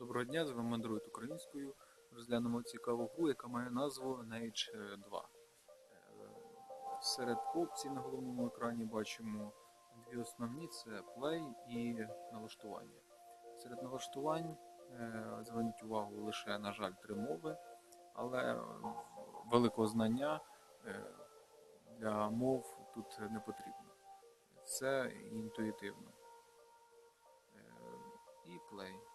Доброго дня, з вами Android українською. Розглянемо цікаву гру, яка має назву Nage 2. Е, Серед опцій на головному екрані бачимо дві основні: це Play і налаштування. Серед налаштувань е, зверніть увагу лише, на жаль, три мови, але великого знання е, для мов тут не потрібно. Це інтуїтивно. Е, І Play.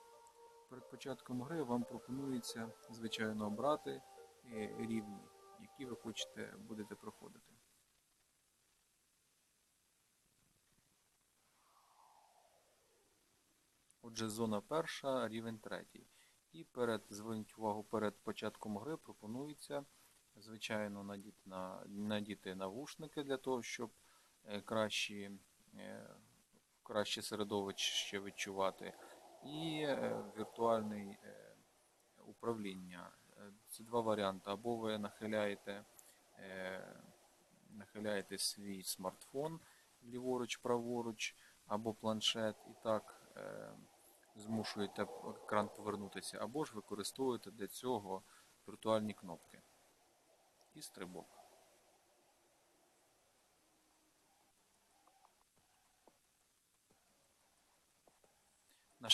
Перед початком гри вам пропонується, звичайно, обрати е, рівні, які ви хочете будете проходити. Отже, зона перша, рівень третій. І перед, зверніть увагу, перед початком гри пропонується, звичайно, надіти, на, надіти навушники для того, щоб е, кращі, е, краще середовище відчувати і е, віртуальний е, управління. Е, Це два варіанти. Або ви нахиляєте, е, нахиляєте свій смартфон ліворуч, праворуч, або планшет, і так змушуєте екран повернутися, або ж використовуєте для цього віртуальні кнопки і стрибок.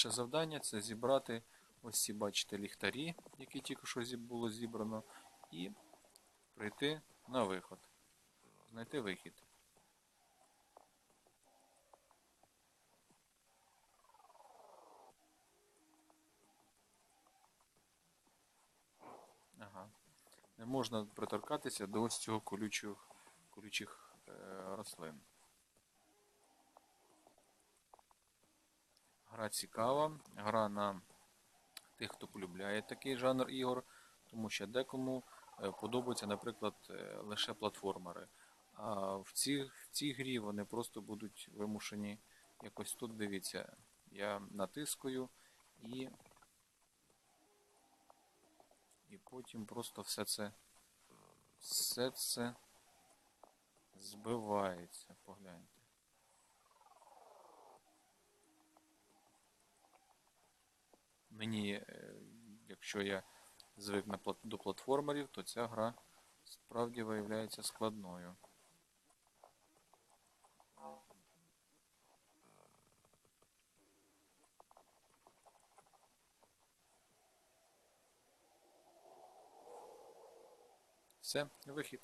Наше завдання це зібрати ось ці, бачите, ліхтарі, які тільки що було зібрано, і прийти на виход. Знайти вихід. Ага. Не можна приторкатися до ось цього колючих, колючих е, рослин. Гра цікава, гра на тих, хто полюбляє такий жанр ігор, тому що декому е, подобаються, наприклад, е, лише платформери. А в цій, в цій грі вони просто будуть вимушені якось тут дивіться. Я натискаю і, і потім просто все це все це збивається. Погляньте. Мені, е, якщо я звик до платформерів, то ця гра справді виявляється складною. Все, вихід.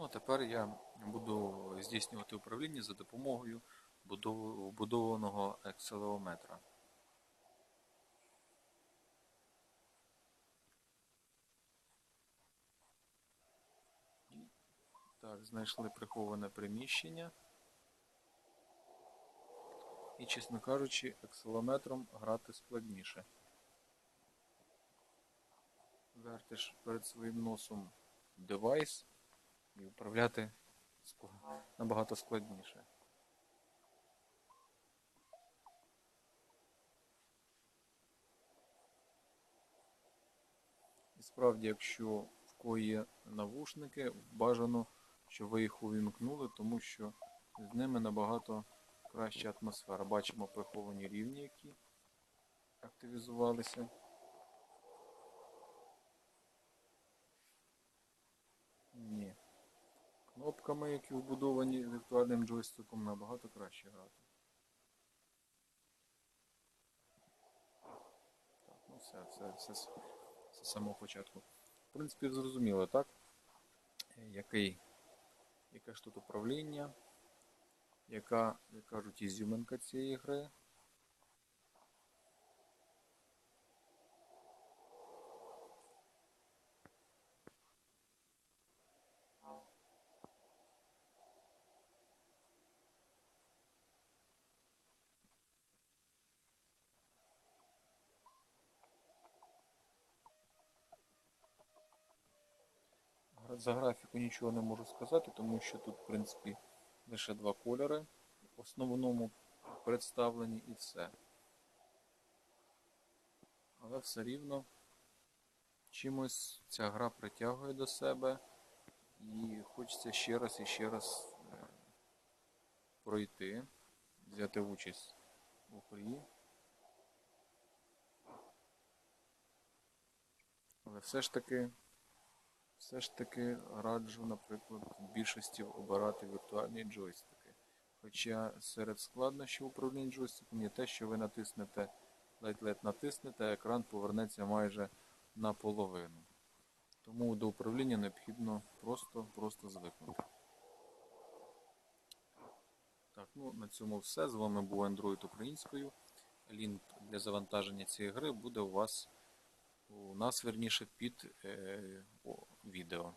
Ну, а тепер я буду здійснювати управління за допомогою вбудованого акселеометра. Так, знайшли приховане приміщення. І, чесно кажучи, акселометром грати складніше. Вертиш перед своїм носом девайс і управляти набагато складніше. І справді, якщо в кого є навушники, бажано, щоб ви їх увімкнули, тому що з ними набагато краща атмосфера. Бачимо приховані рівні, які активізувалися. Ні. Кнопками, які вбудовані віртуальним джойстиком, набагато краще грати. Так, ну все, це, це, з- самого початку. В принципі, зрозуміло, так? Який, яке ж тут управління, яка, як кажуть, ізюминка цієї гри. За графіку нічого не можу сказати, тому що тут, в принципі, лише два кольори в основному представлені і все. Але все рівно чимось ця гра притягує до себе і хочеться ще раз і ще раз е, пройти, взяти участь у грі. Але все ж таки, все ж таки раджу, наприклад, більшості обирати віртуальні джойстики. Хоча серед складнощів управління джойстиком є те, що ви натиснете, ледь-ледь натиснете, а екран повернеться майже наполовину. Тому до управління необхідно просто-просто звикнути. Так, ну на цьому все. З вами був Android українською. Лінк для завантаження цієї гри буде у вас у нас верніше під е, о, відео.